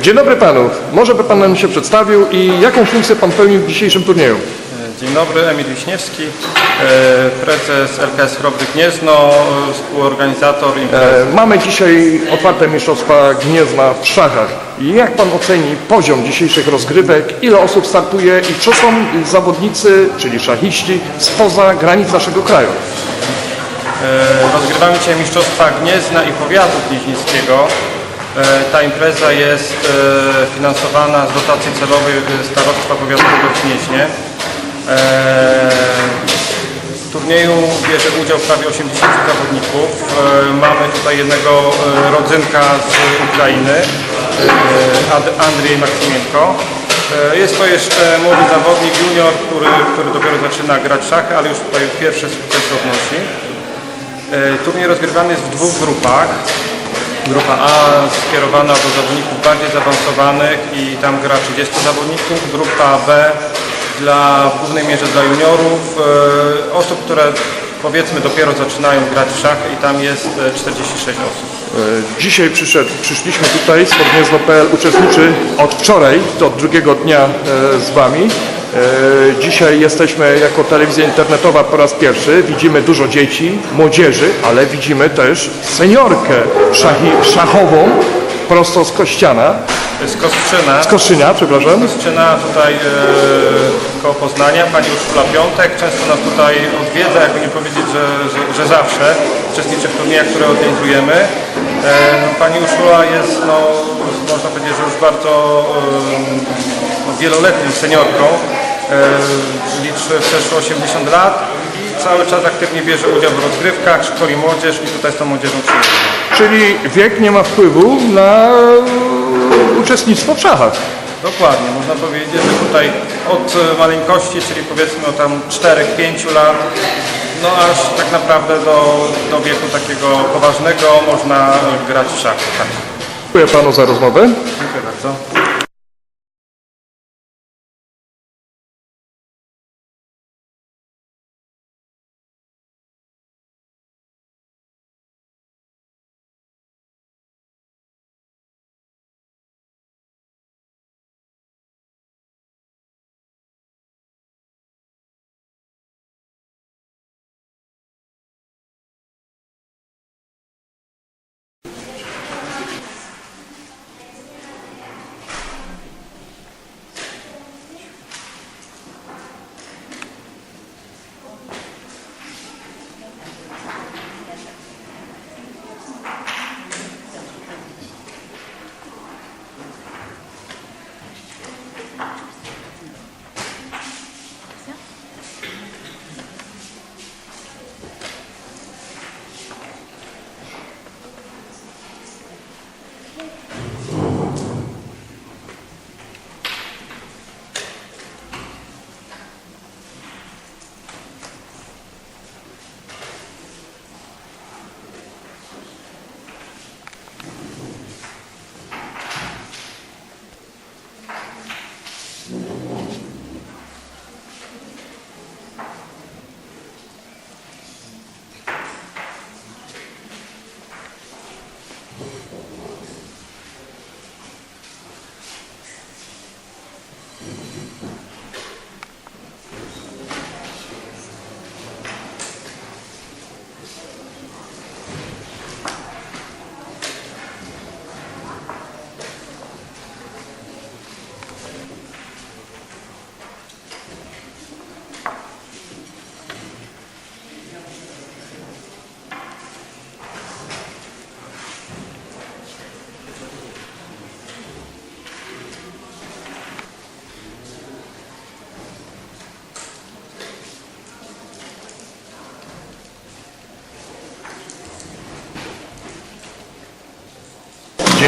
Dzień dobry panu. Może by pan nam się przedstawił i jaką funkcję pan pełni w dzisiejszym turnieju? Dzień dobry, Emil Wiśniewski, e, prezes LKS Chrobry Gniezno, e, współorganizator imprezy. E, Mamy dzisiaj otwarte mistrzostwa Gniezna w szachach. Jak pan oceni poziom dzisiejszych rozgrywek? Ile osób startuje i czy są zawodnicy, czyli szachiści, spoza granic naszego kraju? E, Rozgrywamy dzisiaj Mistrzostwa Gniezna i Powiatu Gnieźnieńskiego. E, Ta impreza jest e, finansowana z dotacji celowej e, Starostwa Powiatowego w Gnieźnie. W turnieju bierze udział prawie 80 zawodników. Mamy tutaj jednego rodzynka z Ukrainy, Andrzej Maksymienko. E, Jest to jeszcze młody zawodnik junior, który, który dopiero zaczyna grać szachy, ale już tutaj pierwsze sukcesy odnosi. Turniej rozgrywany jest w dwóch grupach. Grupa A skierowana do zawodników bardziej zaawansowanych i tam gra 30 zawodników. Grupa B dla, w głównej mierze dla juniorów, e, osób, które powiedzmy dopiero zaczynają grać w szachy i tam jest e, 46 osób. E, Dzisiaj przyszedł, przyszliśmy tutaj, Sportgniezno.pl uczestniczy od wczoraj, od drugiego dnia e, z Wami. E, Dzisiaj jesteśmy jako telewizja internetowa po raz pierwszy. Widzimy dużo dzieci, młodzieży, ale widzimy też seniorkę szachową prosto z Kościana, Z Kostrzyna. z Koszynia, przepraszam. Kostrzyna tutaj e, koło Poznania, pani Urszula Piątek często nas tutaj odwiedza, jakby nie powiedzieć, że, że, że zawsze uczestniczy w turniejach, które organizujemy. E, no, pani Urszula jest, no, można powiedzieć, że już bardzo e, no, wieloletnią seniorką. E, liczy przeszło 80 lat cały czas aktywnie bierze udział w rozgrywkach, szkoli młodzież i tutaj z tą młodzieżą przyjeżdża. Czyli wiek nie ma wpływu na uczestnictwo w szachach. Dokładnie, można powiedzieć, że tutaj od maleńkości, czyli powiedzmy od tam 4-5 lat, no aż tak naprawdę do, do wieku takiego poważnego można grać w szachy. Tak. Dziękuję Panu za rozmowę. Dziękuję bardzo.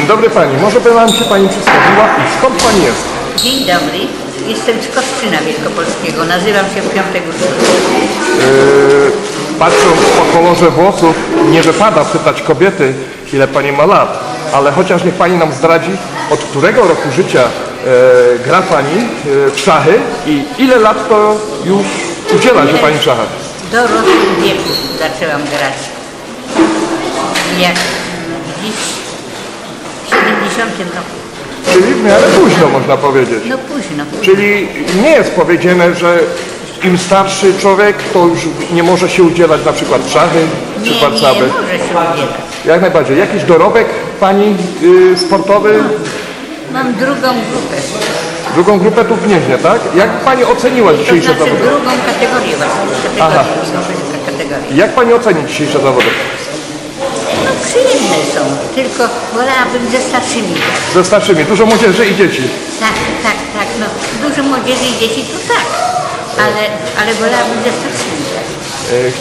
Dzień dobry Pani. Może by nam się Pani przedstawiła i skąd Pani jest? Dzień dobry, jestem z Kostrzyna Wielkopolskiego, nazywam się Piątek. Yy, patrząc po kolorze włosów, nie wypada pytać kobiety, ile Pani ma lat, ale chociaż niech Pani nam zdradzi, od którego roku życia e, gra Pani e, w szachy i ile lat to już udziela się Pani w szachach? W dorosłym wieku zaczęłam grać. Jak dziś w 70 roku. Czyli w miarę późno można powiedzieć. No późno. Czyli nie jest powiedziane, że im starszy człowiek, to już nie może się udzielać na przykład szachy czy Nie, nie może się udzielać. Jak najbardziej. Jakiś dorobek pani y, sportowy? Mam drugą grupę. Drugą grupę tu w Gnieźnie, tak? Jak pani oceniła To dzisiejsze znaczy zawody? drugą kategorię właśnie. Aha. Kategorię, są kilka kategorii. Jak pani oceni dzisiejsze zawody? Są, tylko wolałabym ze starszymi. Ze starszymi, dużo młodzieży i dzieci. Tak, tak, tak. No dużo młodzieży i dzieci to tak. Ale, ale wolałabym ze starszymi. Y,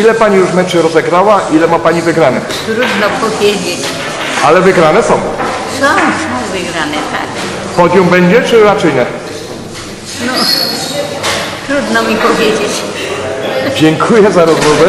Ile pani już meczy rozegrała, ile ma pani wygranych? Trudno powiedzieć. Ale wygrane są. Są, są wygrane, tak. Podium będzie, czy raczej nie? No, trudno mi powiedzieć. Dziękuję za rozmowę.